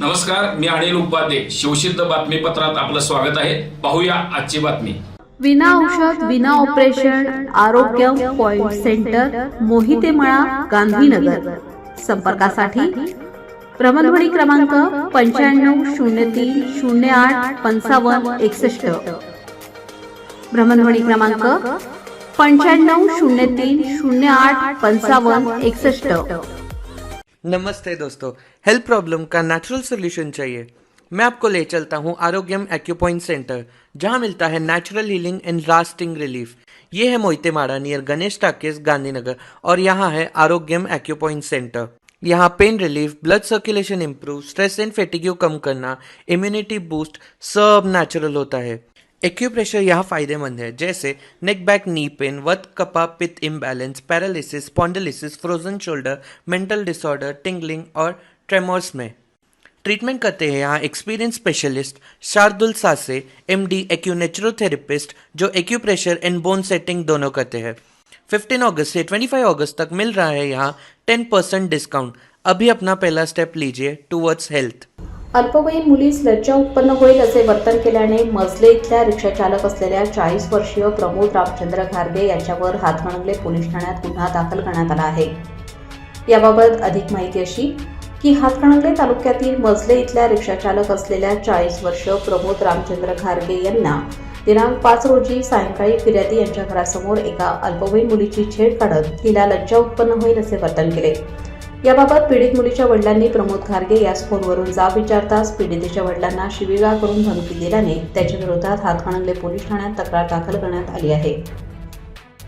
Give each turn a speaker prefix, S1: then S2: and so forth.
S1: नमस्कार मी अनिल उपाध्ये. शिवसिद्ध बातमीपत्रात आपलं स्वागत आहे. पाहूया आजची बातमी.
S2: विना औषध विना ऑपरेशन आरोग्य पॉइंट सेंटर मोहितेमळा गांधीनगर. संपर्कासाठी भ्रमणध्वनी क्रमांक पंच्याण्णव शून्य तीन शून्य आठ पंचावन्न एकसष्ट. भ्रमणध्वनी क्रमांक पंच्याण्णव शून्य तीन शून्य आठ पंचावन्न एकसष्ट.
S3: नमस्ते दोस्तों हेल्थ प्रॉब्लम का नेचुरल सोल्यूशन चाहिए। मैं आपको ले चलता हूँ आरोग्यम एक्यूपॉइंट सेंटर जहाँ मिलता है natural healing and lasting relief ये है मोहितेमाड़ा नियर गणेश टाकेस गांधीनगर, और यहाँ है आरोग्यम एक्यूपॉइंट सेंटर यहाँ pain relief blood circulation improve stress and fatigue कम करना इम्यूनिटी बूस्ट सब नेचुरल होता है। एक्यूप्रेशर यहाँ फ़ायदेमंद है, जैसे नेक बैक नी pain vata, kapha, pitta imbalance paralysis spondylosis frozen shoulder mental disorder tingling और ट्रेमोर्स में। ट्रीटमेंट करते हैं यहाँ experience specialist Shardul Sase M D acunaturotherapist जो एक्यूप्रेशर एंड बोन सेटिंग दोनों करते हैं। 15 अगस्त से 25 अगस्त तक मिल रहा है यहाँ 10 परसेंट डिस्काउंट अभी अपना पहला स्टेप लीजिए टूवर्ड्स हेल्थ
S2: अल्पवयीन मुलीस लज्जा उत्पन्न होईल असे वर्तन केल्याने मजले इथल्या रिक्षाचालक असलेल्या चाळीस वर्षीय प्रमोद रामचंद्र घारगे यांच्यावर हातकणंगले पोलीस ठाण्यात गुन्हा दाखल करण्यात आला आहे. याबाबत अधिक माहिती अशी की हातकणंगले तालुक्यातील मजले इथल्या रिक्षाचालक असलेल्या चाळीस वर्ष प्रमोद रामचंद्र घारगे यांना दिनांक पाच रोजी सायंकाळी फिर्यादी यांच्या घरासमोर एका अल्पवयीन मुलीची छेड काढत तिला लज्जा उत्पन्न होईल असे वर्तन केले. याबाबत पीडित मुलीच्या वडिलांनी प्रमोद खारगे यास फोनवरून जाब विचारताच पीडितेच्या वडिलांना शिवीगाळ करून धमकी दिल्याने त्याच्या विरोधात हातकणंगले पोलीस ठाण्यात तक्रार दाखल करण्यात आली आहे.